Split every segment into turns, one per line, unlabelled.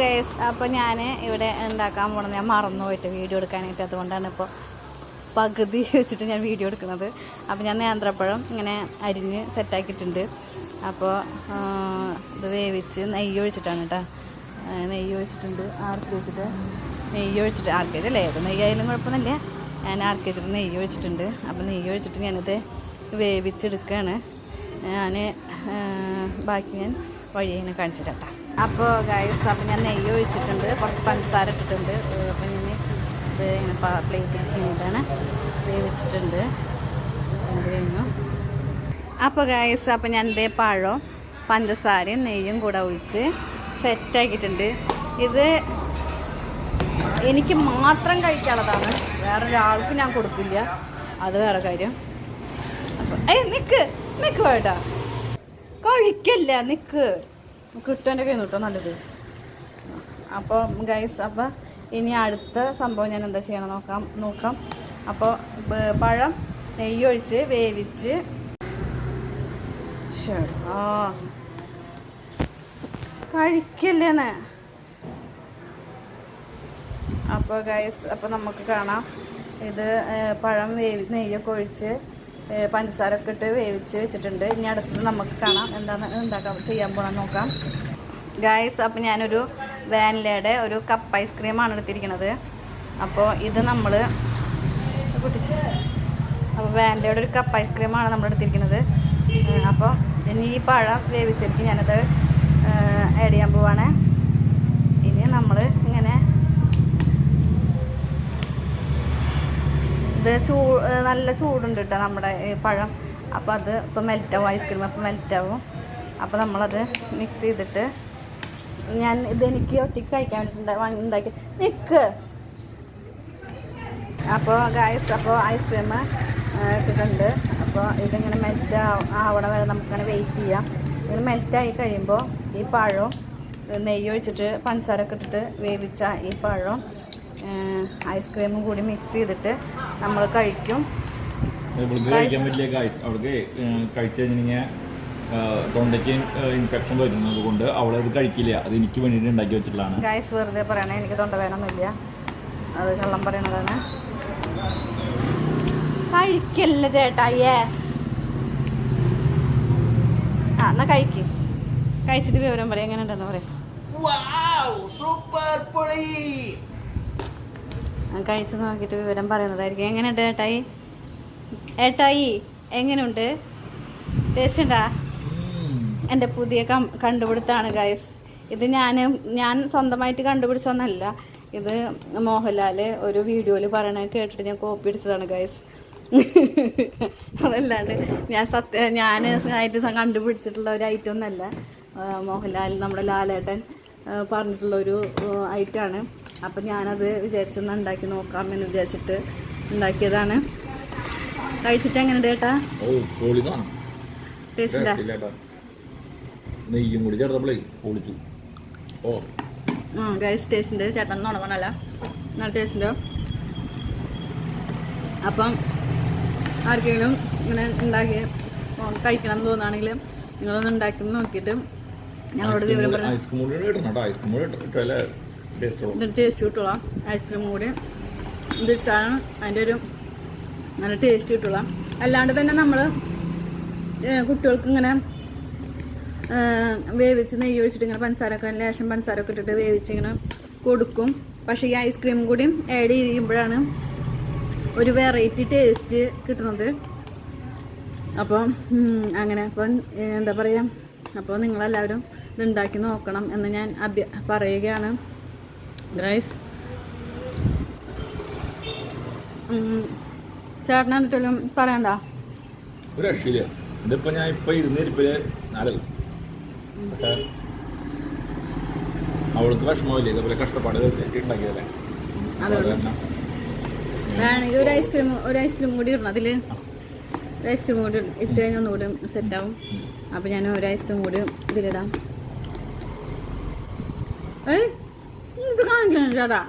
Guys അപ്പോൾ ഞാൻ ഇവിടെ ഉണ്ടാക്കാൻ പോണത്? ഞാൻ മറന്നുപോയിട്ട് വീഡിയോ എടുക്കാനായിട്ട്. അതുകൊണ്ടാണ് ഇപ്പോൾ പകുതി വെച്ചിട്ട് ഞാൻ വീഡിയോ എടുക്കുന്നത്. അപ്പോൾ ഞാൻ നേന്ത്രപ്പഴം ഇങ്ങനെ അരിഞ്ഞ് സെറ്റാക്കിയിട്ടുണ്ട്. അപ്പോൾ ഇത് വേവിച്ച് നെയ്യ് ഒഴിച്ചിട്ടാണ് കേട്ടോ. നെയ്യ് ഒഴിച്ചിട്ടുണ്ട്. ആർക്ക് വെച്ചിട്ട് നെയ്യ് ഒഴിച്ചിട്ട് ആർക്ക് വെച്ചല്ലേ ഏത് നെയ്യായാലും കുഴപ്പമൊന്നുമില്ല. ഞാൻ ആർക്ക് വെച്ചിട്ട് നെയ്യ് ഒഴിച്ചിട്ടുണ്ട്. അപ്പോൾ നെയ്യ് ഒഴിച്ചിട്ട് ഞാനിത് വേവിച്ചെടുക്കുകയാണ്. ഞാൻ ബാക്കി ഞാൻ വഴി ഇങ്ങനെ കാണിച്ചു തരാം അപ്പോൾ ഗൈസ് അപ്പോൾ ഞാൻ നെയ്യ് ഒഴിച്ചിട്ടുണ്ട് കുറച്ച് പഞ്ചസാര ഇട്ടിട്ടുണ്ട്. അപ്പം ഞാൻ ഇത് ഇങ്ങനെ പ്ലേറ്റ് ഇതാണ്. വേവിച്ചിട്ടുണ്ട് അത് കഴിഞ്ഞു. അപ്പോൾ ഗൈസ് അപ്പോൾ ഞാൻ ഇതേ പഴവും പഞ്ചസാരയും നെയ്യും കൂടെ ഒഴിച്ച് സെറ്റാക്കിയിട്ടുണ്ട് ഇത് എനിക്ക് മാത്രം കഴിക്കാനുള്ളതാണ്. വേറെ ഒരാൾക്ക് ഞാൻ കൊടുക്കില്ല. അത് വേറെ കാര്യം. അപ്പോൾ ഏയ് നിൽക്ക് നിക്ക് വേട്ടാ കഴിക്കല്ല നിക്ക്. കിട്ടുമെന്റെ കയ്യിൽ കിട്ടും നല്ലത്. അപ്പോൾ ഗൈസ് അപ്പോൾ ഇനി അടുത്ത സംഭവം ഞാൻ എന്താ ചെയ്യണം നോക്കാം നോക്കാം. അപ്പോൾ പഴം നെയ്യൊഴിച്ച് വേവിച്ച് കഴിക്കല്ലേന്ന്. അപ്പോൾ ഗൈസ് അപ്പോൾ നമുക്ക് കാണാം. ഇത് പഴം വേവി നെയ്യൊക്കെ ഒഴിച്ച് പഞ്ചസാരൊക്കെ ഇട്ട് വേവിച്ച് വെച്ചിട്ടുണ്ട്. ഇനി അടുത്തത് നമുക്ക് കാണാം എന്താണ് ഉണ്ടാക്കാൻ ചെയ്യാൻ പോകണം നോക്കാം. ഗായ്സ് അപ്പം ഞാനൊരു വാനിലയുടെ ഒരു കപ്പ് ഐസ്ക്രീമാണ് എടുത്തിരിക്കുന്നത് അപ്പോൾ ഇത് നമ്മൾ പൊട്ടിച്ച് അപ്പോൾ വാനിലയുടെ ഒരു കപ്പ് ഐസ്ക്രീമാണ് നമ്മൾ എടുത്തിരിക്കുന്നത് അപ്പോൾ ഇനി ഈ പഴം വേവിച്ചിരിക്കും ഞാനത് ആഡ് ചെയ്യാൻ പോവാണ് ഇനി നമ്മൾ ഇങ്ങനെ ഇത് ചൂ നല്ല ചൂടുണ്ട് കേട്ടോ നമ്മുടെ പഴം. അപ്പോൾ അത് ഇപ്പോൾ മെൽറ്റാവും ഐസ്ക്രീം അപ്പോൾ മെൽറ്റാവും അപ്പോൾ നമ്മളത് മിക്സ് ചെയ്തിട്ട് ഞാൻ ഇതെനിക്ക് ഒറ്റയ്ക്ക് കഴിക്കാൻ വേണ്ടിയിട്ട് ഉണ്ടാക്കി നിൽക്ക് അപ്പോൾ ഗായസ് അപ്പോൾ ഐസ്ക്രീം ഇട്ടിട്ടുണ്ട്. അപ്പോൾ ഇതിങ്ങനെ മെൽറ്റ് ആവണ വരെ നമുക്കിങ്ങനെ വെയിറ്റ് ചെയ്യാം. ഇങ്ങനെ മെൽറ്റായി കഴിയുമ്പോൾ ഈ പഴവും നെയ്യ് ഒഴിച്ചിട്ട് പഞ്ചസാരൊക്കെ ഇട്ടിട്ട് വേവിച്ച ഈ പഴവും ഐസ്ക്രീമും കൂടി മിക്സ് ചെയ്തിട്ട് നമ്മൾ കഴിക്കും.
കഴിക്കാൻ വലിയ അവൾക്ക് കഴിച്ചു കഴിഞ്ഞാൽ തൊണ്ടയ്ക്ക് ഇൻഫെക്ഷൻ വരുന്നത് കൊണ്ട് അത് കഴിക്കില്ല. അത് എനിക്ക് വേണ്ടിയിട്ട് ഉണ്ടാക്കി വെച്ചിട്ടുള്ളതാണ്.
ഗൈസ് വെറുതെ പറയണേ എനിക്ക് തൊണ്ട വേണമെന്നില്ല അത് കള്ളം പറയണതാണ്. കഴിക്കല്ല ചേട്ടായേ ആ എന്നാ കഴിക്ക്. കഴിച്ചിട്ട് വിവരം പറയാം എങ്ങനെ ഉണ്ടെന്ന് പറയാം
സൂപ്പർ പൊളി.
കഴിച്ച് നോക്കിയിട്ട് വിവരം പറയുന്നതായിരിക്കും. എങ്ങനെയുണ്ട് ഏട്ടായി? ഏട്ടായി എങ്ങനെയുണ്ട്? ടേസ്റ്റ് ഉണ്ടാ എന്റെ പുതിയ കം കണ്ടുപിടുത്താണ് ഗൈസ് ഇത് ഞാൻ ഞാൻ സ്വന്തമായിട്ട് കണ്ടുപിടിച്ചൊന്നല്ല. ഇത് മോഹൻലാൽ ഒരു വീഡിയോയിൽ പറയണ കേട്ടിട്ട് ഞാൻ കോപ്പി എടുത്തതാണ് ഗൈസ് അതല്ലാണ്ട് ഞാൻ സത്യ ഞാൻ ആയിട്ട് കണ്ടുപിടിച്ചിട്ടുള്ള ഒരു ഐറ്റം ഒന്നല്ല. മോഹൻലാൽ നമ്മുടെ ലാലേട്ടൻ പറഞ്ഞിട്ടുള്ളൊരു പറഞ്ഞിട്ടുള്ള ഒരു ഐറ്റമാണ് അപ്പം ഞാനത് വിചാരിച്ചൊന്ന് ഉണ്ടാക്കി നോക്കാം എന്ന് വിചാരിച്ചിട്ട് ഉണ്ടാക്കിയതാണ്. കഴിച്ചിട്ട് എങ്ങനെയുണ്ട് ടേസ്റ്റ്
നെയ്യും കൂടി ചേർത്തപ്പോഴേ പൊളിച്ചു. ഓ.
ആ ഗൈസ് ടേസ്റ്റ് ചേട്ടൻ നുണവണല്ല നല്ല ടേസ്റ്റ് അപ്പം ആർക്കെങ്കിലും ഇങ്ങനെ ഉണ്ടാക്കി കഴിക്കണം എന്ന് തോന്നുകയാണെങ്കിൽ നിങ്ങളൊന്ന് ഉണ്ടാക്കി നോക്കിയിട്ട് ഞങ്ങളോട് വിവരം പറയാം
ഇട്ടാലേ ടേസ്റ്റ്
കിട്ടുള്ള ഐസ്ക്രീം ഇതിട്ടാണ് അതിന്റെ ഒരു നല്ല ടേസ്റ്റ് കിട്ടുള്ള അല്ലാണ്ട് തന്നെ നമ്മൾ കുട്ടികൾക്ക് ഇങ്ങനെ വേവിച്ച് നെയ്യ് ഒഴിച്ചിട്ട് ഇങ്ങനെ പഞ്ചസാരൊക്കെ ലേശം പഞ്ചസാരൊക്കെ ഇട്ടിട്ട് വേവിച്ച് ഇങ്ങനെ കൊടുക്കും. പക്ഷേ ഈ ഐസ്ക്രീം കൂടി ആഡ് ചെയ്യുമ്പോഴാണ് ഒരു വെറൈറ്റി ടേസ്റ്റ് കിട്ടുന്നത്. അപ്പം അങ്ങനെ. അപ്പം എന്താ പറയുക അപ്പോൾ നിങ്ങളെല്ലാവരും ഇത് ഉണ്ടാക്കി നോക്കണം എന്ന് ഞാൻ അഭ്യ പറയുകയാണ്. ഗൈസ് ചേട്ടനെ എന്നിട്ടും പറയണ്ട?
ഒരു രക്ഷയില്ല. ഇതിപ്പോ ഞാൻ ഇപ്പൊ ഇരുന്നിരിപ്പിൽ നാലല്ല. പക്ഷെ അവൾക്ക് വിഷമമില്ല. ഇതേപോലെ കഷ്ടപ്പാട് ഉണ്ടാക്കിയതല്ലേ
വേണമെങ്കിൽ ഒരു ഐസ്ക്രീം ഒരു ഐസ്ക്രീം കൂടി ഇടണം. അതിൽ ഒരു ഐസ്ക്രീം കൂടി ഇട്ട് കഴിഞ്ഞാൽ ഒന്നുകൂടി സെറ്റാവും അപ്പൊ ഞാൻ ഒരു ഐസ്ക്രീം കൂടി ഇതിലിടാം. ഏയ്! ഇത് കാണിക്കണം ചേട്ടാ.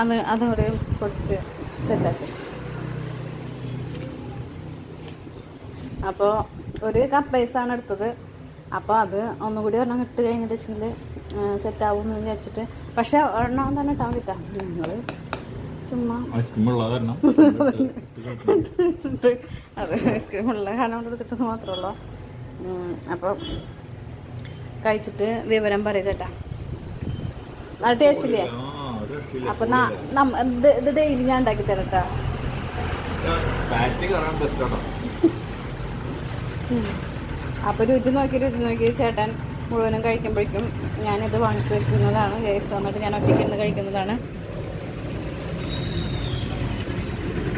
അത് അതുകൂടി കുറച്ച് സെറ്റാക്കി. അപ്പോൾ ഒരു കപ്പ് ഐസ് ആണ് എടുത്തത്. അപ്പോൾ അത് ഒന്നുകൂടി ഒരെണ്ണം ഇട്ട് കഴിഞ്ഞിട്ട് വെച്ചെങ്കിൽ സെറ്റ് ആവും എന്ന് വിചാരിച്ചിട്ട്. പക്ഷെ ഒരെണ്ണം തന്നെ ഇട്ടാൻ പറ്റാം നിങ്ങൾ ചുമ്മാ അത് ഐസ്ക്രീം ഉള്ള കാരണം കൊണ്ട് എടുത്തിട്ട് മാത്രമല്ലോ അപ്പോൾ കഴിച്ചിട്ട് വിവരം പറയാം ചേട്ടാ. നല്ല ടേസ്റ്റ് ഇല്ലേ? അപ്പൊ ഇത് ഡെയിലി ഞാൻ ഉണ്ടാക്കി തരട്ടാ. അപ്പൊ രുചി നോക്കി രുചി നോക്കി ചേട്ടൻ മുഴുവനും കഴിക്കുമ്പോഴേക്കും ഞാനിത് വാങ്ങിച്ചു വെക്കുന്നതാണ്. ഗേസ് വന്നിട്ട് ഞാൻ ഒറ്റയ്ക്ക് ഇരുന്ന് കഴിക്കുന്നതാണ്.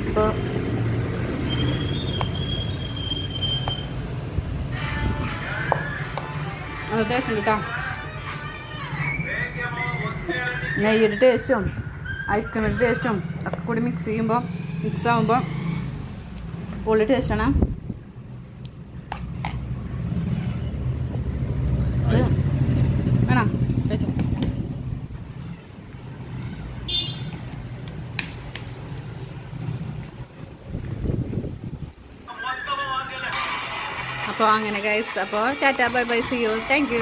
അപ്പോൾ ടേസ്റ്റ് ഉണ്ട് കേട്ടോ നെയ്യുടെ ടേസ്റ്റും ഐസ്ക്രീമിന്റെ ടേസ്റ്റും ഒക്കെ കൂടി മിക്സ് ചെയ്യുമ്പോൾ മിക്സ് ആകുമ്പോൾ പൊള്ളി ടേസ്റ്റാണ് അപ്പോൾ അങ്ങനെ ഗൈസ് അപ്പോൾ tata bye bye see you thank